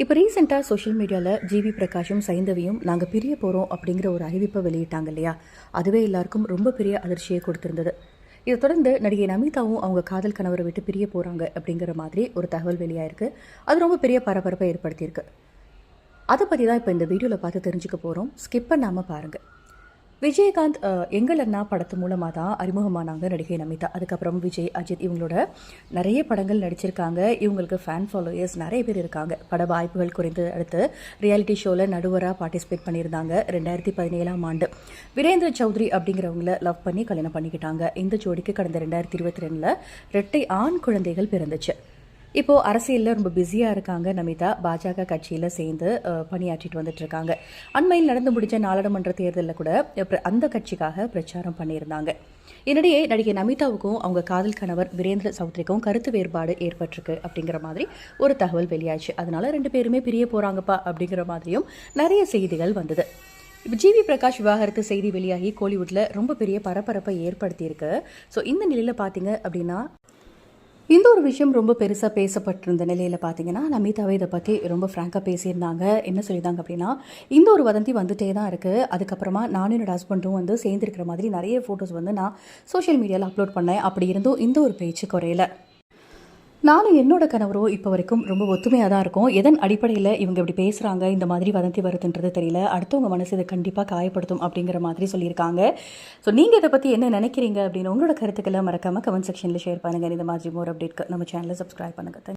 இப்போ ரீசெண்டாக சோஷியல் மீடியாவில் ஜிவி பிரகாஷும் சைந்தவியும் நாங்கள் பிரிய போகிறோம் அப்படிங்கிற ஒரு அறிவிப்பை வெளியிட்டாங்க இல்லையா? அதுவே எல்லாருக்கும் ரொம்ப பெரிய அதிர்ச்சியை கொடுத்துருந்தது. இதை தொடர்ந்து நடிகை நமிதாவும் அவங்க காதல் கணவரை விட்டு பிரிய போகிறாங்க அப்படிங்கிற மாதிரி ஒரு தகவல் வெளியாயிருக்கு. அது ரொம்ப பெரிய பரபரப்பை ஏற்படுத்தியிருக்கு. அதை பற்றி தான் இப்போ இந்த வீடியோவில் பார்த்து தெரிஞ்சுக்க போகிறோம் ஸ்கிப் பண்ணாமல் பாருங்கள் விஜயகாந்த் அஹ், எங்கள் அண்ணா படத்து மூலமாக தான் அறிமுகமானாங்க நடிகை நமிதா. அதுக்கப்புறம் விஜய் அஜித் இவங்களோட நிறைய படங்கள் நடிச்சிருக்காங்க. இவங்களுக்கு ஃபேன் ஃபாலோயர்ஸ் நிறைய பேர் இருக்காங்க. பட வாய்ப்புகள் குறைந்து அடுத்து ரியாலிட்டி ஷோவில் நடுவராக பார்ட்டிசிபேட் பண்ணியிருந்தாங்க ரெண்டாயிரத்தி பதினேழாம் ஆண்டு. வீரேந்திர சௌத்ரி அப்படிங்கிறவங்கள லவ் பண்ணி கல்யாணம் பண்ணிக்கிட்டாங்க. இந்த ஜோடிக்கு கடந்த ரெண்டாயிரத்தி இருபத்தி ரெண்டில் ரெட்டை ஆண் குழந்தைகள் பிறந்துச்சு. இப்போ அரசியலில் ரொம்ப பிஸியாக இருக்காங்க நமிதா. பாஜக கட்சியில் சேர்ந்து பணியாற்றிட்டு வந்துட்டு இருக்காங்க. அண்மையில் நடந்து முடிஞ்ச நாடாளுமன்ற தேர்தலில் கூட அந்த கட்சிக்காக பிரச்சாரம் பண்ணியிருந்தாங்க. இதனிடையே நடிகை நமிதாவுக்கும் அவங்க காதல் கணவர் வீரேந்திர சௌத்ரிக்கும் கருத்து வேறுபாடு ஏற்பட்டிருக்கு அப்படிங்கிற மாதிரி ஒரு தகவல் வெளியாச்சு. அதனால ரெண்டு பேருமே பிரிய போறாங்கப்பா அப்படிங்கிற மாதிரியும் நிறைய செய்திகள் வந்தது. இப்போ ஜிவி பிரகாஷ் விவாகரத்து செய்தி வெளியாகி கோலிவுட்டில் ரொம்ப பெரிய பரபரப்பை ஏற்படுத்தியிருக்கு. ஸோ இந்த நிலையில் பார்த்தீங்க அப்படின்னா இந்த ஒரு விஷயம் ரொம்ப பெருசாக பேசப்பட்டிருந்த நிலையில் பார்த்தீங்கன்னா நமிதாவே இதை பற்றி ரொம்ப ஃப்ராங்காக பேசியிருந்தாங்க. என்ன சொல்லியிருந்தாங்க அப்படின்னா இந்த ஒரு வதந்தி வந்துட்டே தான் இருக்குது அதுக்கப்புறமா நானும் என்னோட ஹஸ்பண்டும் வந்து சேர்ந்துருக்கிற மாதிரி நிறைய ஃபோட்டோஸ் வந்து நான் சோஷியல் மீடியாவில் அப்லோட் பண்ணேன். அப்படி இருந்தும் இந்த ஒரு பேச்சு குறையில. நானும் என்னோட கணவரும் இப்போ வரைக்கும் ரொம்ப ஒத்துமையாக தான் இருக்கும். எதன் அடிப்படையில் இவங்க இப்படி பேசுகிறாங்க இந்த மாதிரி வதந்தி வருதுன்றது தெரியல. அடுத்தவங்க மனசு இதை கண்டிப்பாக காயப்படுத்தும் அப்படிங்கிற மாதிரி சொல்லியிருக்காங்க. ஸோ நீங்கள் இதை பற்றி என்ன நினைக்கிறீங்க அப்படின்னு உங்களோட கருத்துக்களை மறக்காமல் கமெண்ட் செக்ஷனில் ஷேர் பண்ணுங்கள் இந்த மாதிரி மோர் அப்டேட் நம்ம சேனலை சப்ஸ்கிரைப் பண்ணுங்கள்